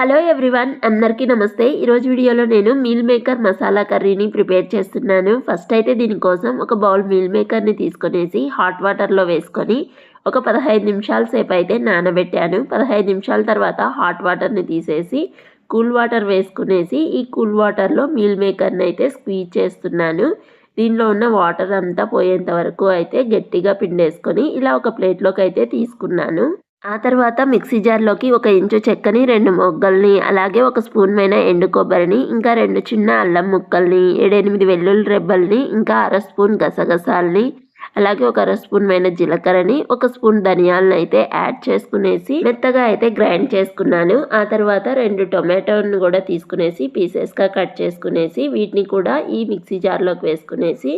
Hello everyone అందరికీ నమస్తే. ఈరోజు వీడియోలో నేను మీల్ మేకర్ మసాలా కర్రీని ప్రిపేర్ చేస్తున్నాను. ఫస్ట్ అయితే దీనికోసం ఒక బౌల్ మీల్ మేకర్ని తీసుకునేసి హాట్ వాటర్లో వేసుకొని ఒక పదహైదు నిమిషాల సేపు అయితే నానబెట్టాను. పదహైదు నిమిషాల తర్వాత హాట్ వాటర్ని తీసేసి కూల్ వాటర్ వేసుకునేసి ఈ కూల్ వాటర్లో మీల్ మేకర్ని అయితే స్క్వీజ్ చేస్తున్నాను. దీనిలో ఉన్న వాటర్ అంతా పోయేంత వరకు అయితే గట్టిగా పిండేసుకొని ఇలా ఒక ప్లేట్లోకి అయితే తీసుకున్నాను. ఆ తర్వాత మిక్సీ జార్లోకి ఒక ఇంచు చెక్కని రెండు మొగ్గల్ని అలాగే ఒక స్పూన్ పైన ఎండు కొబ్బరిని ఇంకా రెండు చిన్న అల్లం ముక్కల్ని ఏడెనిమిది వెల్లుల్లి రెబ్బల్ని ఇంకా అర స్పూన్ గసగసాలని అలాగే ఒక అర స్పూన్ పైన జీలకర్రని ఒక స్పూన్ ధనియాలను అయితే యాడ్ చేసుకునేసి మెత్తగా అయితే గ్రైండ్ చేసుకున్నాను. ఆ తర్వాత రెండు టొమాటోని కూడా తీసుకునేసి పీసెస్గా కట్ చేసుకునేసి వీటిని కూడా ఈ మిక్సీ జార్లోకి వేసుకునేసి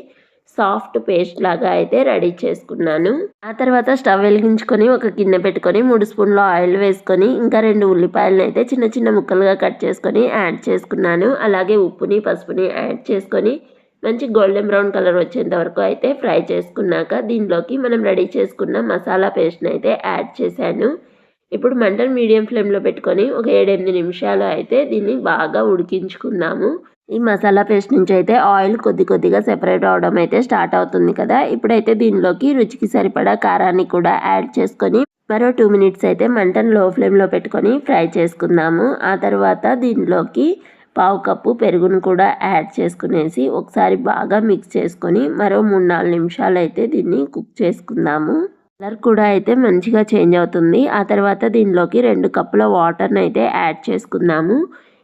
సాఫ్ట్ పేస్ట్ లాగా అయితే రెడీ చేసుకున్నాను. ఆ తర్వాత స్టవ్ వెలిగించుకొని ఒక గిన్నె పెట్టుకొని మూడు స్పూన్ల ఆయిల్ వేసుకొని ఇంకా రెండు ఉల్లిపాయలను అయితే చిన్న చిన్న ముక్కలుగా కట్ చేసుకొని యాడ్ చేసుకున్నాను. అలాగే ఉప్పుని పసుపుని యాడ్ చేసుకొని మంచి గోల్డెన్ బ్రౌన్ కలర్ వచ్చేంత వరకు అయితే ఫ్రై చేసుకున్నాక దీనిలోకి మనం రెడీ చేసుకున్న మసాలా పేస్ట్ని అయితే యాడ్ చేశాను. ఇప్పుడు మంటను మీడియం ఫ్లేమ్లో పెట్టుకొని ఒక ఏడెనిమిది నిమిషాలు అయితే దీన్ని బాగా ఉడికించుకుందాము. ఈ మసాలా పేస్ట్ నుంచి అయితే ఆయిల్ కొద్ది కొద్దిగా సెపరేట్ అవడం అయితే స్టార్ట్ అవుతుంది కదా. ఇప్పుడైతే దీనిలోకి రుచికి సరిపడా కారాన్ని కూడా యాడ్ చేసుకొని మరో టూ మినిట్స్ అయితే మంటను లో ఫ్లేమ్లో పెట్టుకొని ఫ్రై చేసుకుందాము. ఆ తర్వాత దీనిలోకి పావు కప్పు పెరుగును కూడా యాడ్ చేసుకునేసి ఒకసారి బాగా మిక్స్ చేసుకొని మరో మూడు నాలుగు నిమిషాలు అయితే దీన్ని కుక్ చేసుకుందాము. కలర్ కూడా అయితే మంచిగా చేంజ్ అవుతుంది. ఆ తర్వాత దీనిలోకి రెండు కప్పుల వాటర్ని అయితే యాడ్ చేసుకుందాము.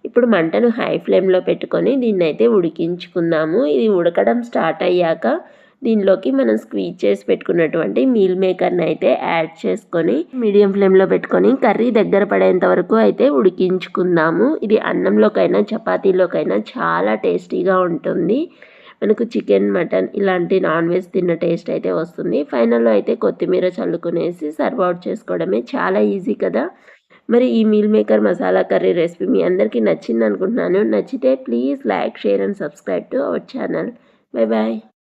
ఇప్పుడు మంటను హై ఫ్లేమ్లో పెట్టుకొని దీన్ని అయితే ఉడికించుకుందాము. ఇది ఉడకడం స్టార్ట్ అయ్యాక దీనిలోకి మనం స్క్వీజ్ చేసి పెట్టుకున్నటువంటి మీల్ మేకర్ని అయితే యాడ్ చేసుకొని మీడియం ఫ్లేమ్లో పెట్టుకొని కర్రీ దగ్గర పడేంత వరకు అయితే ఉడికించుకుందాము. ఇది అన్నంలోకైనా చపాతీలోకైనా చాలా టేస్టీగా ఉంటుంది. మనకు చికెన్ మటన్ ఇలాంటి నాన్ వెజ్ తిన్న టేస్ట్ అయితే వస్తుంది. ఫైనల్లో అయితే కొత్తిమీర చల్లుకునేసి సర్వ్ అవుట్ చేసుకోవడమే చాలా ఈజీ కదా. మరి ఈ meal maker masala curry recipe మీ అందరికీ నచ్చింది అనుకుంటున్నాను నచ్చితే please like share and subscribe to our channel bye bye